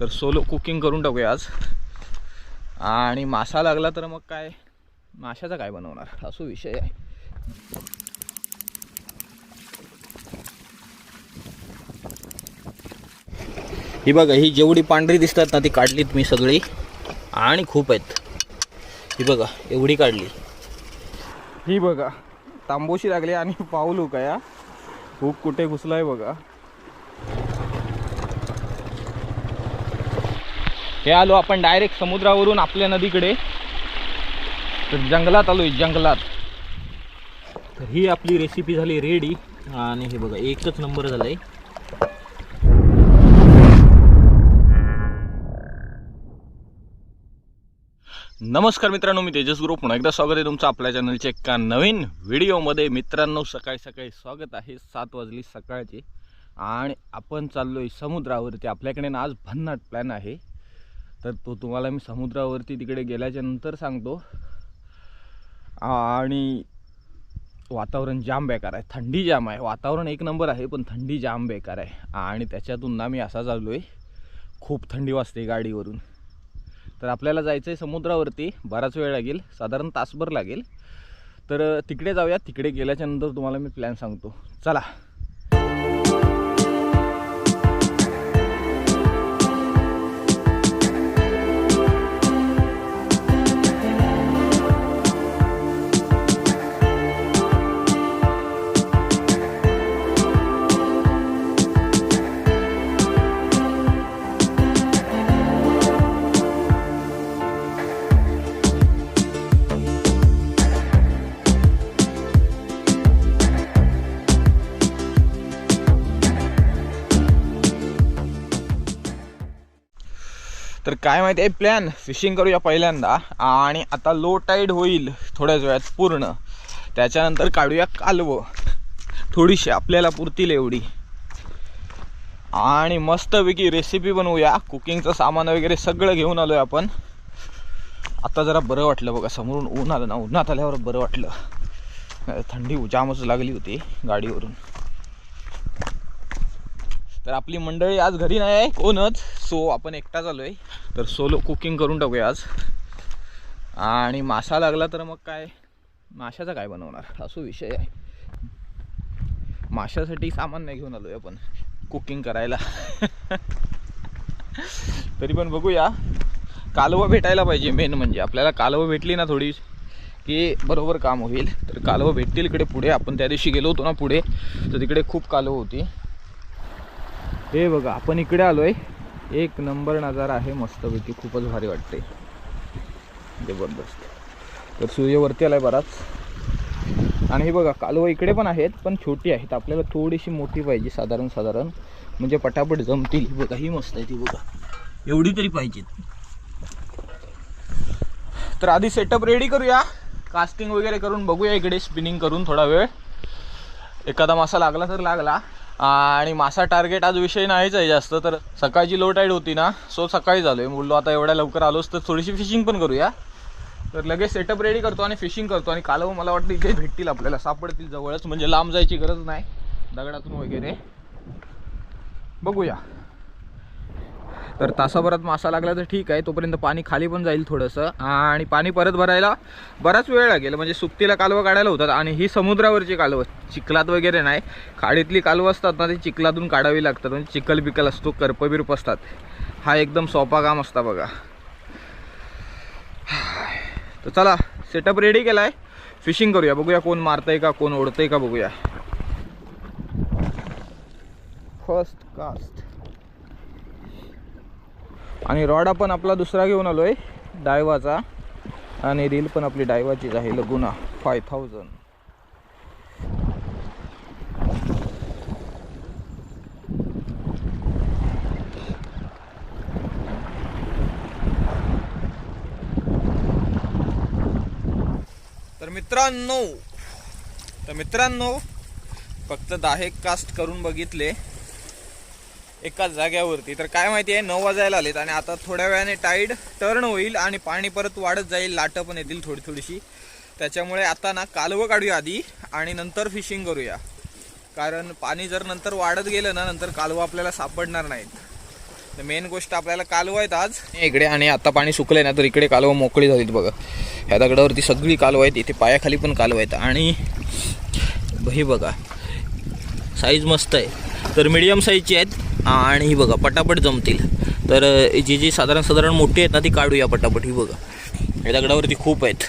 तर solo cooking करून टाकूया आज. आणि मासा लागला तर मग काय? माशाचा काय बनवणार? असो विषय आहे. ही बघा ही जेवढी पांढरी दिसतात ना ती काढलीत मी सगळी. आणि खूप आहेत. ही बघा एवढी काढली. ही बघा तांबोशी लागली आणि पाऊल का या खूप कुठे घुसलाय बघा. हे आलो आपण डायरेक्ट समुद्रावरून आपल्या नदीकडे. तर जंगलात आलोय जंगलात. तर ही आपली रेसिपी झाली रेडी आणि हे बघा एकच नंबर झालाय. नमस्कार मित्रांनो मी तेजस ग्रुप पुन्हा एकदा स्वागत आहे तुमचं आपल्या चॅनलच्या एका नवीन व्हिडिओमध्ये मित्रांनो सकाळी सकाळी स्वागत आहे. सात वाजली सकाळची. आणि आपण चाललोय समुद्रावरती. आपल्याकडे ना आज भन्नाट प्लॅन आहे. तर तो तुम्हाला मी समुद्रावरती तिकडे गेल्याच्यानंतर सांगतो. आणि वातावरण जाम बेकार आहे. थंडी जाम आहे. वातावरण एक नंबर आहे पण थंडी जाम बेकार आहे. आणि त्याच्यातून ना मी असा चाललो आहे खूप थंडी वाजते गाडीवरून. तर आपल्याला जायचं आहे समुद्रावरती बराच वेळ लागेल साधारण तासभर लागेल. तर तिकडे जाऊया. तिकडे गेल्याच्यानंतर तुम्हाला मी प्लॅन सांगतो. चला. काय माहिती आहे प्लॅन फिशिंग करूया पहिल्यांदा. आणि आता लो टाईड होईल थोड्याच वेळात पूर्ण. त्याच्यानंतर काढूया कालवं. थोडीशी आपल्याला पुरतील एवढी. आणि मस्तपैकी रेसिपी बनवूया. कुकिंगचं सामान वगैरे सगळं घेऊन आलोय आपण. आता जरा बरं वाटलं बघा समोरून ऊन आलं ना उन्हात आल्यावर बरं वाटलं. नाही थंडी जामच लागली होती गाडीवरून. तर आपली मंडळी आज घरी नाही आहे कोणच? सो आपण एकटा एकटाच आहे तर सोलो कुकिंग करून टाकूया आज. आणि मासा लागला तर मग काय? माशाचा काय बनवणार? असो विषय आहे. माशासाठी सामान नाही घेऊन आलोय आपण. कुकिंग करायला. तरी पण बघूया. कालवं भेटायला पाहिजे मेन म्हणजे. आपल्याला कालवं भेटली ना थोडी की बरोबर काम होईल. तर कालवं भेटतील इकडे पुढे. आपण त्या दिवशी गेलो होतो ना पुढे. तर तिकडे खूप कालवं होती. हे बघा आपण इकडे आलोय. एक नंबर नजारा आहे मस्तपैकी खूपच भारी वाटते जबरदस्त. तर सूर्यवरती आला आलाय बराच. आणि हे बघा कालवं इकडे पण आहेत पण छोटी आहेत. आपल्याला थोडीशी मोठी पाहिजे साधारण साधारण. म्हणजे पटापट जमतील. ही बघा ही मस्त आहे ती बघा. एवढी तरी पाहिजेत तर आधी सेटअप रेडी करूया. कास्टिंग वगैरे करून बघूया इकडे स्पिनिंग करून थोडा वेळ. एखादा मासा लागला तर लागला. आणि मासा टार्गेट आज विषय नाहीच आहे जास्त तर सकाळची लो टाईड होती ना सो सकाळी झालो आहे बोललो आता एवढ्या लवकर आलोच तर थोडीशी फिशिंग पण करूया. तर लगेच सेटअप रेडी करतो आणि फिशिंग करतो आणि कालवं मला वाटतं इथे भेटतील आपल्याला सापडतील जवळच म्हणजे लांब जायची गरज नाही दगडातून वगैरे. बघूया. तर तासाभरात मासा लागला तर ठीक आहे तोपर्यंत पाणी खाली पण जाईल थोडंसं. आणि पाणी परत भरायला बराच वेळ लागेल म्हणजे सुकतीला कालवं काढायला होतात आणि ही समुद्रावरची कालवं चिखलात वगैरे नाही. खाडीतली कालवं असतात ना ती चिखलातून काढावी लागतात म्हणजे चिखल बिकल असतो करप असतात. हा एकदम सोपा काम असता बघा. तर चला सेटअप रेडी केला आहे फिशिंग करूया बघूया कोण मारतंय का कोण ओढतंय का बघूया. फर्स्ट कास्ट आणि रॉड आपण आपला दुसरा घेऊन आलो आहे डायवाचा. आणि रील पण आपली डायवाचीच आहे लगुना फाय थाउजंड तर मित्रांनो तर मित्रांनो फक्त दाहे कास्ट करून बघितले. एकाच जाग्यावरती. तर काय माहिती आहे नऊ वाजायला आलेत आणि आता थोड्या वेळाने टाईड टर्न होईल आणि पाणी परत वाढत जाईल लाटं पण येतील थोडी थोडीशी. त्याच्यामुळे आता ना कालवं काढूया आधी आणि नंतर फिशिंग करूया. कारण पाणी जर नंतर वाढत गेलं ना नंतर कालवं आपल्याला सापडणार नाहीत. तर मेन गोष्ट आपल्याला कालवं आहेत आज. इकडे आणि आता पाणी सुकलंय ना तर इकडे कालवं मोकळी झालीत बघा. ह्या दगडावरती सगळी कालवं आहेत इथे पायाखाली पण कालवं आहेत. आणि हे बघा साईज मस्त आहे. तर मीडियम साईजची आहेत. आणि ही बघा पटापट जमतील. तर जी जी साधारण साधारण मोठी आहेत ना ती काढूया पटापट ही बघा. या दगडावरती खूप आहेत.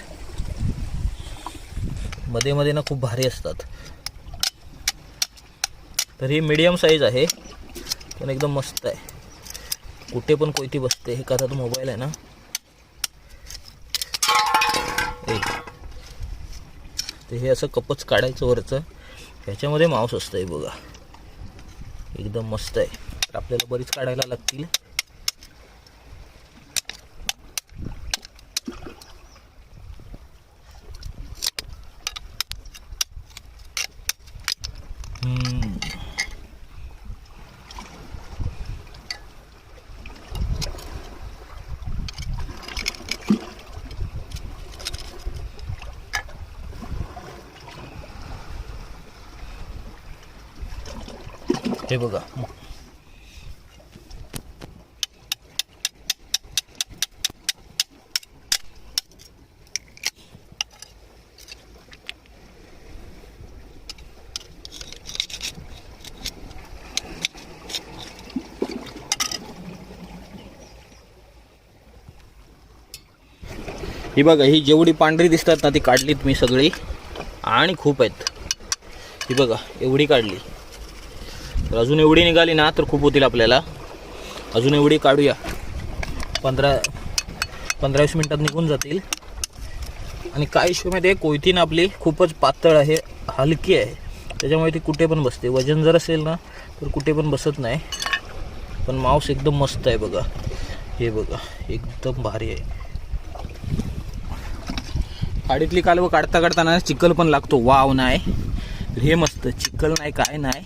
मध्ये मध्ये ना खूप भारी असतात. तर ही मीडियम साईज आहे. पण एकदम मस्त आहे. कुठे पण कोयती बसते हे कसा तो मोबाईल आहे ना. ते हे असं कपच काढायचं वरचं. ह्याच्यामध्ये मांस असतं हे बघा. एकदम मस्त आहे. तर आपल्याला बरीच काढायला लागतील. हे बघा. ही बघा ही जेवढी पांढरी दिसतात ना ती काढलीत मी सगळी. आणि खूप आहेत. ही बघा एवढी काढली. तर अजून एवढी निघाली ना तर खूप होतील आपल्याला. अजून एवढी काढूया. पंधरा पंधरा वीस मिनटात निघून जातील. आणि काय हिशोब माहिती आहे? ना आपली खूपच पातळ आहे हलकी आहे. त्याच्यामुळे ती कुठे पण बसते. वजन जर असेल ना तर कुठे पण बसत नाही. पण मांस एकदम मस्त आहे बघा. हे बघा एकदम भारी आहे. खाडीतली कालवं काढता काढताना चिखल पण लागतो. वाव नाही. हे मस्त. चिखल नाही काय नाही.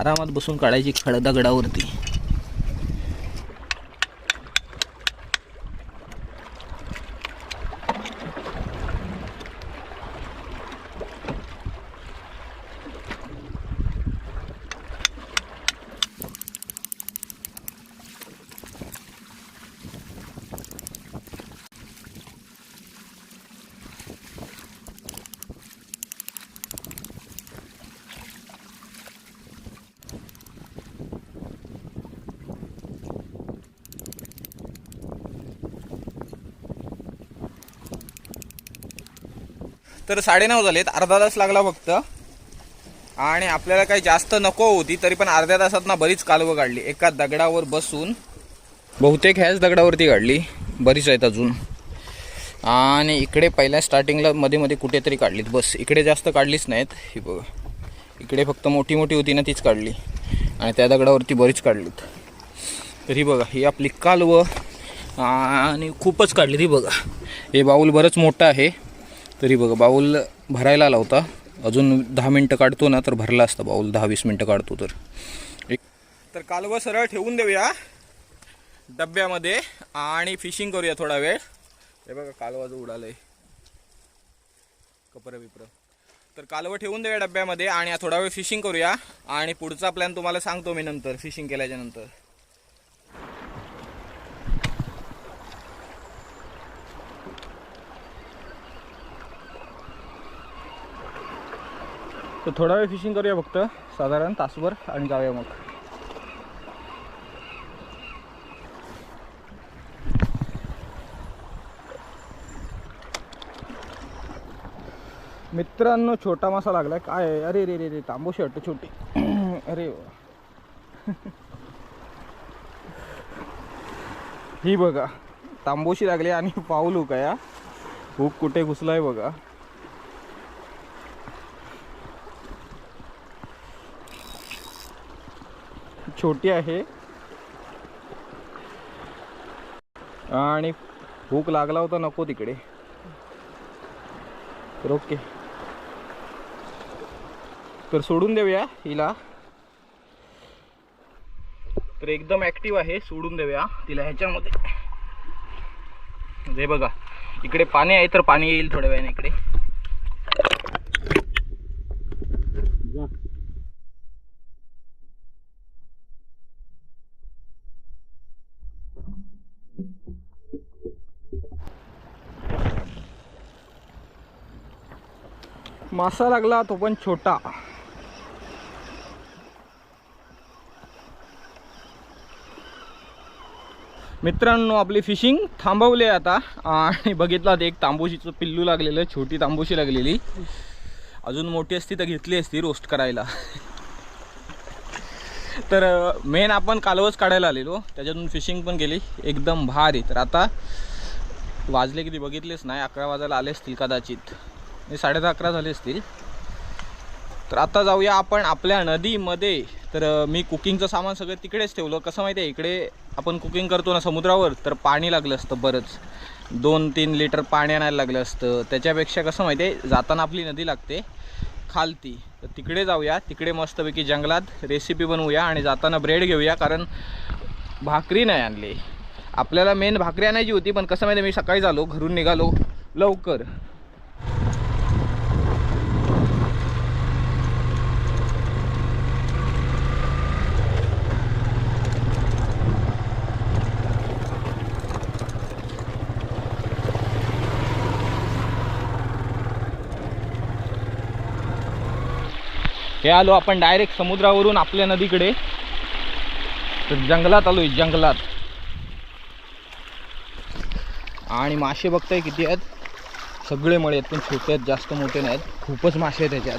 आरामात बसून काढायची खड दगडावरती तर साडेनऊ झालेत. अर्धा तास लागला फक्त. आणि आपल्याला काही जास्त नको होती तरी पण अर्ध्या तासात ना बरीच कालवं काढली. एका दगडावर बसून बहुतेक ह्याच दगडावरती काढली. बरीच आहेत अजून. आणि इकडे पहिल्या स्टार्टिंगला मध्ये मध्ये कुठेतरी काढलीत. बस इकडे जास्त काढलीच नाहीत. ही बघा. इकडे फक्त मोठी मोठी होती ना तीच काढली. आणि त्या दगडावरती बरीच काढलीत. तर ही बघा ही आपली कालवं. आणि खूपच काढली ती बघा. हे बाऊल बरंच मोठं आहे. तरी बघा बाऊल भरायला आला होता. अजून दहा मिनटं काढतो ना तर भरला असता बाऊल. दहा वीस मिनटं काढतो तर. एक तर कालवं सरळ ठेवून देऊया डब्यामध्ये आणि फिशिंग करूया थोडा वेळ. हे बघा कालवा जो उडालंय. कपर बिपरं. तर कालवं ठेवून देऊया डब्यामध्ये आणि थोडा वेळ फिशिंग करूया. आणि पुढचा प्लॅन तुम्हाला सांगतो मी नंतर फिशिंग केल्याच्यानंतर. तर थोडा वेळ फिशिंग करूया फक्त. साधारण तासभर आणि जाऊया मग. मित्रांनो छोटा मासा लागलाय. काय अरे रे रे रे तांबू शर्ट छोटी. अरे ही बघा तांबूशी लागली आणि पाऊल हुक आहे हुक कुठे घुसलाय बघा. छोटी आहे. आणि भूक लागला होता नको तिकडे. तर ओके. तर सोडून देऊया हिला. तर एकदम ऍक्टिव्ह आहे सोडून देऊया तिला ह्याच्यामध्ये. हे बघा इकडे पाणी आहे तर पाणी येईल थोड्या वेळाने इकडे. मासा लागला तो पण छोटा. मित्रांनो आपली फिशिंग थांबवली आहे आता. आणि बघितलं तर एक तांबूशीचं पिल्लू लागलेलं छोटी तांबूशी लागलेली. अजून मोठी असती तर घेतली असती रोस्ट करायला. तर मेन आपण कालवच काढायला आलेलो. त्याच्यातून फिशिंग पण गेली एकदम भारी. तर आता वाजले किती? बघितलेच नाही. अकरा वाजायला आले असतील कदाचित. म्हणजे साडे दहा अकरा झाले असतील. तर आता जाऊया आपण आपल्या नदीमध्ये. तर मी कुकिंगचं सामान सगळं तिकडेच ठेवलं. कसं माहिती आहे इकडे आपण कुकिंग करतो ना समुद्रावर तर पाणी लागलं असतं बरंच. दोन तीन लिटर पाणी आणायला लागलं असतं. त्याच्यापेक्षा कसं माहिती आहे जाताना आपली नदी लागते खालती. तर तिकडे जाऊया. तिकडे मस्तपैकी जंगलात रेसिपी बनवूया आणि जाताना ब्रेड घेऊया कारण भाकरी नाही आणली. आपल्याला मेन भाकरी आणायची होती पण कसं माहिती आहे, मी सकाळी झालो घरून निघालो. लवकर. हे आलो आपण डायरेक्ट समुद्रावरून आपल्या नदीकडे. तर जंगलात आलोय जंगलात. आणि मासे बघताय किती आहेत? सगळे मळे आहेत पण छोटे आहेत जास्त मोठे नाहीत. खूपच मासे आहेत त्याच्यात.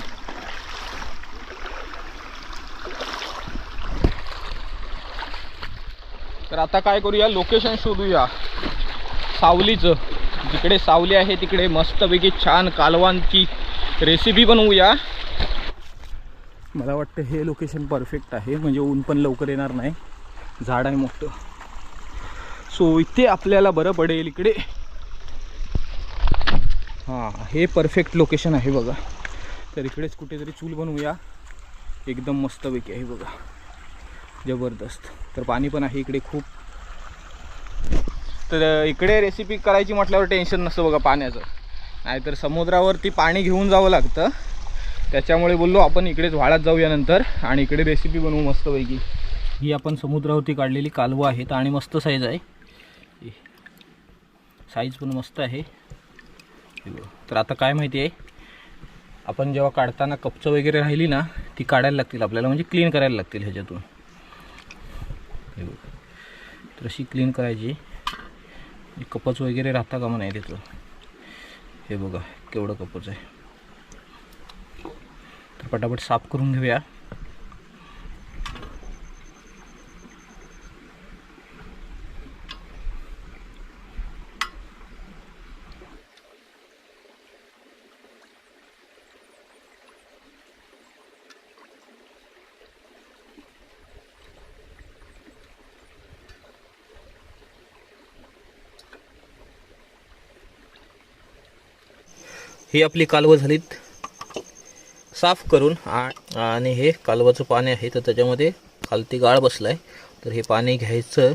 तर आता काय करूया? लोकेशन शोधूया. सावलीचं. जिकडे सावली आहे तिकडे मस्तपैकी छान कालवांची रेसिपी बनवूया. मला वाटतं हे लोकेशन परफेक्ट आहे. म्हणजे ऊन पण लवकर येणार नाही. झाड आहे मोठं. सो इथे आपल्याला बरं पडेल इकडे. हां हे परफेक्ट लोकेशन आहे बघा. तर इकडेच कुठेतरी चूल बनवूया. एकदम मस्तपैकी आहे बघा. जबरदस्त. तर पाणी पण आहे इकडे खूप. तर इकडे रेसिपी करायची म्हटल्यावर टेन्शन नसतं बघा पाण्याचं. नाहीतर समुद्रावरती पाणी घेऊन जावं लागतं. त्याच्यामुळे बोललो आपण इकडेच व्हाळात जाऊया नंतर आणि इकडे रेसिपी बनवू मस्तपैकी. ही आपण समुद्रावरती काढलेली कालवं आहेत आणि मस्त साईज आहे. साईज पण मस्त आहे. हे तर आता काय माहिती आहे? आपण जेव्हा काढताना कपचं वगैरे राहिली ना ती काढायला लागतील आपल्याला म्हणजे क्लीन करायला लागतील ह्याच्यातून. हे तर अशी क्लीन करायची. कपच वगैरे राहता का नाही त्याचं हे बघा केवढं कपच आहे. तर पटापट साफ करून घेऊया. ही आपली कालवं झालीत. साफ करून आणि हे कालवाचं पाणी आहे तर त्याच्यामध्ये खालती गाळ बसला आहे तर हे पाणी घ्यायचं.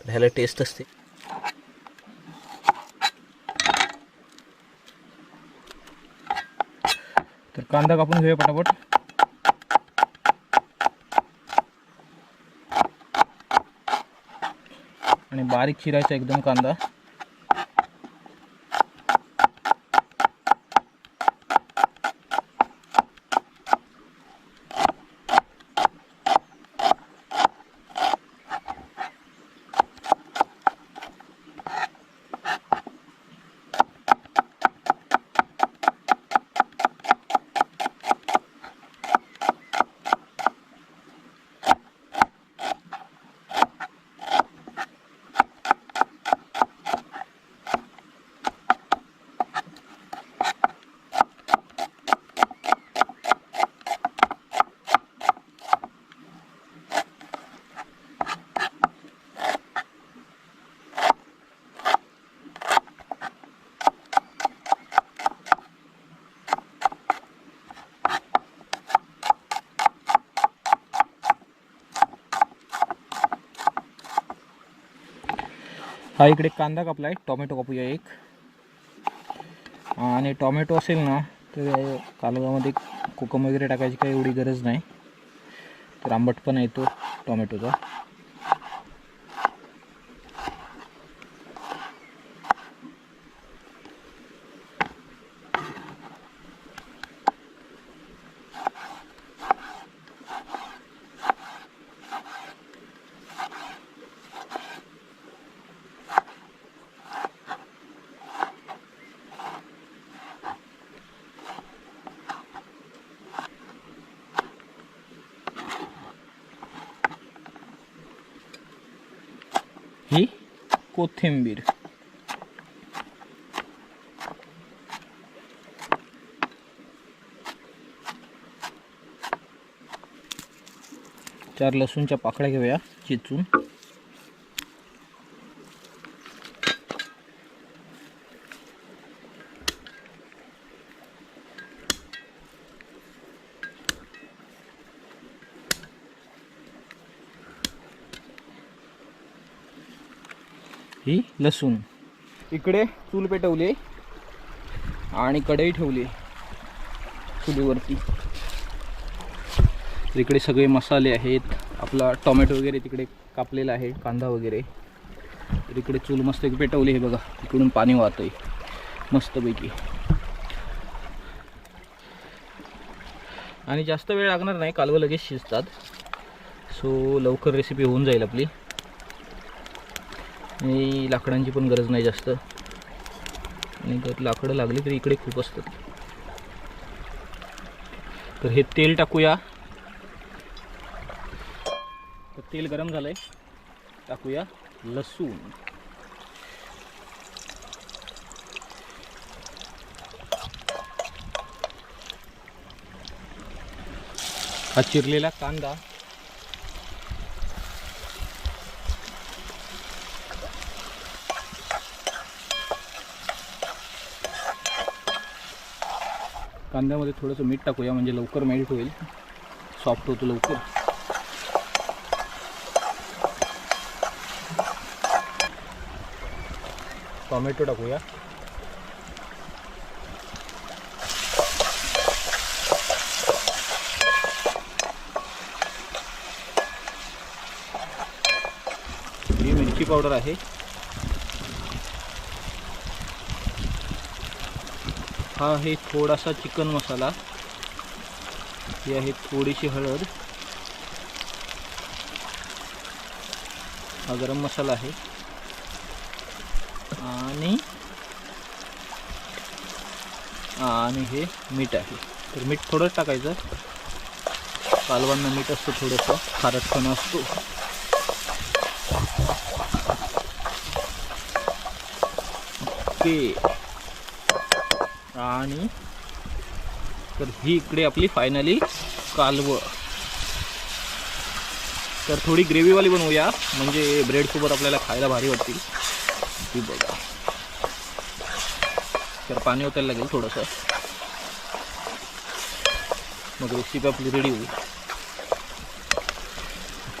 तर ह्याला टेस्ट असते. तर कांदा कापून घेऊया पटापट. आणि बारीक चिरायचा एकदम कांदा. हा इकडे कांदा कापला आहे. टोमॅटो कापूया एक. आणि टोमॅटो असेल ना तर कालवामध्ये कोकम वगैरे टाकायची काही एवढी गरज नाही. तर आंबटपणा येतो टोमॅटोचा ही कोथिंबीर. चार लसूणच्या पाकळ्या घेऊया चिचून. ही लसूण. इकडे चूल पेटवली आणि कढई ठेवली चुलीवरती. इकडे सगळे मसाले आहेत. आपला टोमॅटो वगैरे तिकडे कापलेला आहे. कांदा वगैरे. तर इकडे चूल मस्त पेटवली हे बघा. इकडून पाणी वाहतंय. मस्तपैकी. आणि जास्त वेळ लागणार नाही. कालवं लगेच शिजतात. सो लवकर रेसिपी होऊन जाईल आपली. आणि लाकडांची पण गरज नाही जास्त. आणि जर लाकडं लागली तरी इकडे खूप असतात. तर हे तेल टाकूया. तर तेल गरम झालंय. टाकूया लसूण. हा चिरलेला कांदा. कांद्यामध्ये थोडंसं मीठ टाकूया म्हणजे लवकर मेल्ट होईल. सॉफ्ट होतो लवकर. टॉमॅटो टाकूया. ही मिरची पावडर आहे. हा आहे थोडासा चिकन मसाला. ही आहे थोडीशी हळद. हा गरम मसाला आहे. आणि आणि हे मीठ आहे. तर मीठ थोडंच टाकायचं. कालवांना मीठ असतं थोडंसं खारटपणा असतो. ओके. आणि तर ही इकडे आपली फायनली कालवं. तर थोडी ग्रेव्हीवाली बनवूया म्हणजे ब्रेडसोबत आपल्याला खायला भारी वाटतील. ती बघा. तर पाणी ओतायला लागेल थोडंसं. मग रेसिपी आपली रेडी होईल.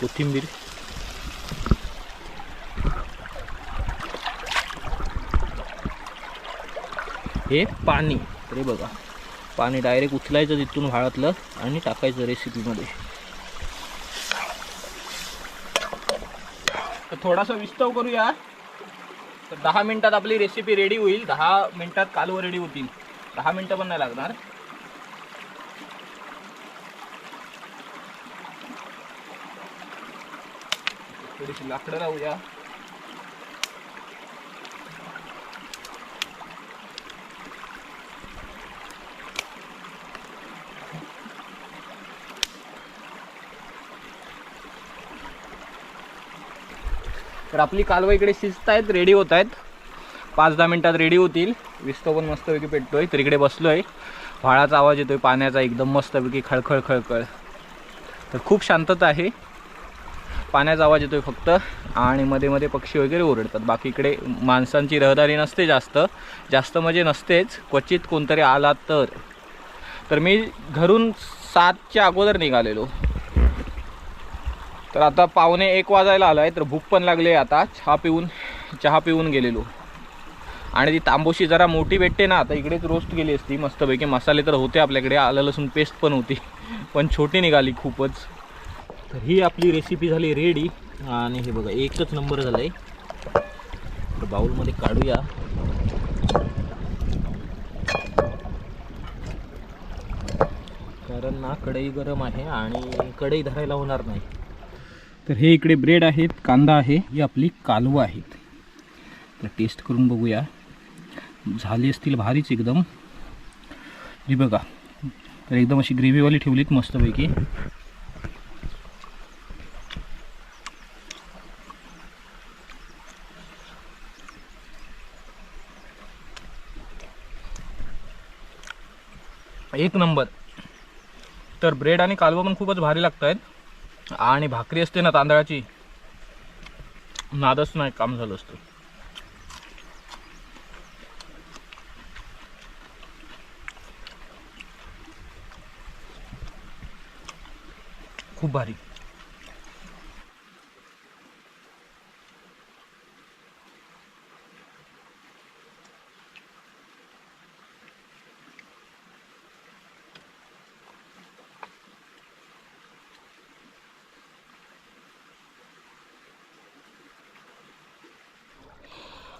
कोथिंबीर. हे पाणी. तर हे बघा. पाणी डायरेक्ट उचलायचं तिथून व्हाळातलं आणि टाकायचं रेसिपीमध्ये तर थोडासा विस्तव करूया तर दहा मिनटात आपली रेसिपी रेडी होईल. दहा मिनटात कालवं रेडी होतील. दहा मिनटं पण नाही लागणार. थोडीशी लाकडं लावूया तर आपली कालवा इकडे शिजत आहेत रेडी होत आहेत. पाच दहा मिनटात रेडी होतील. विस्तो पण मस्तपैकी पेटतो आहे तर इकडे आहे व्हाळाचा आवाज येतो आहे पाण्याचा एकदम मस्तपैकी खळखळ खळखळ. तर खूप शांतता आहे. पाण्याचा आवाज येतो आहे फक्त. आणि मध्ये मध्ये पक्षी वगैरे ओरडतात. बाकी इकडे माणसांची रहदारी नसते जास्त. जास्त म्हणजे नसतेच. क्वचित कोणतरी आला तर. तर मी घरून सातच्या अगोदर निघालेलो. तर आता पावणे एक वाजायला आलाय तर भूक पण लागली आता. चहा पिऊन चहा पिऊन गेलेलो. आणि ती तांबोशी जरा मोठी भेटते ना आता इकडेच रोस्ट गेली असती. मस्तपैकी मसाले तर होते आपल्याकडे आलं लसूण पेस्ट पण होती. पण छोटी निघाली खूपच. तर ही आपली रेसिपी झाली रेडी आणि हे बघा एकच नंबर झाला आहे तर बाऊलमध्ये काढूया. कारण ना कढई गरम आहे आणि कढई धरायला होणार नाही. तर हे इकडे ब्रेड आहेत कांदा आहे ही आपली कालवं आहेत. तर टेस्ट करून बघूया. झाली असतील भारीच एकदम. हे बघा तर एकदम अशी ग्रेव्हीवाली ठेवलीत मस्तपैकी. एक नंबर. तर ब्रेड आणि कालवं पण खूपच भारी लागत आहेत आणि भाकरी असते ना तांदळाची नादच नाही काम झालं असतं. खूप भारी.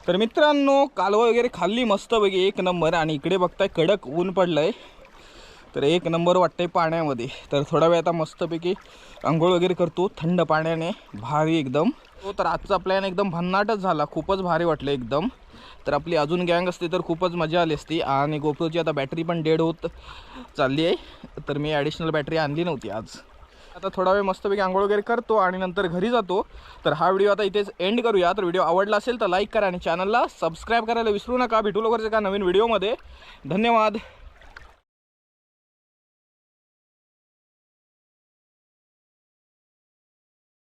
तर मित्रांनो कालवा वगैरे खाल्ली मस्तपैकी. एक नंबर. आणि इकडे बघताय कडक ऊन पडलंय. तर एक नंबर वाटतंय पाण्यामध्ये. तर थोडा वेळ आता मस्तपैकी आंघोळ वगैरे करतो थंड पाण्याने. भारी एकदम. हो तर आजचा प्लॅन एकदम भन्नाटच झाला. खूपच भारी वाटलं एकदम. तर आपली अजून गँग असते तर खूपच मजा आली असती. आणि गोप्रोची आता बॅटरी पण डेड होत चालली आहे. तर मी ॲडिशनल बॅटरी आणली नव्हती आज. आता थोडा वेळ मस्तपैकी आंघोळ वगैरे करतो आणि नंतर घरी जातो. तर हा व्हिडिओ आता इथेच एंड करूया. तर व्हिडिओ आवडला असेल तर लाईक करा आणि चॅनलला सबस्क्राईब करायला विसरू नका. भेटू लवकरच एका नवीन व्हिडिओमध्ये धन्यवाद.